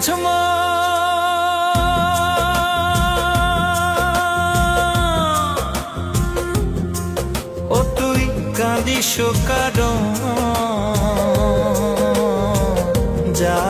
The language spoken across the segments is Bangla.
ও তুই কাঁদিস কারণ যা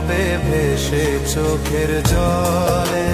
হবে ভেসে চোখের জলে?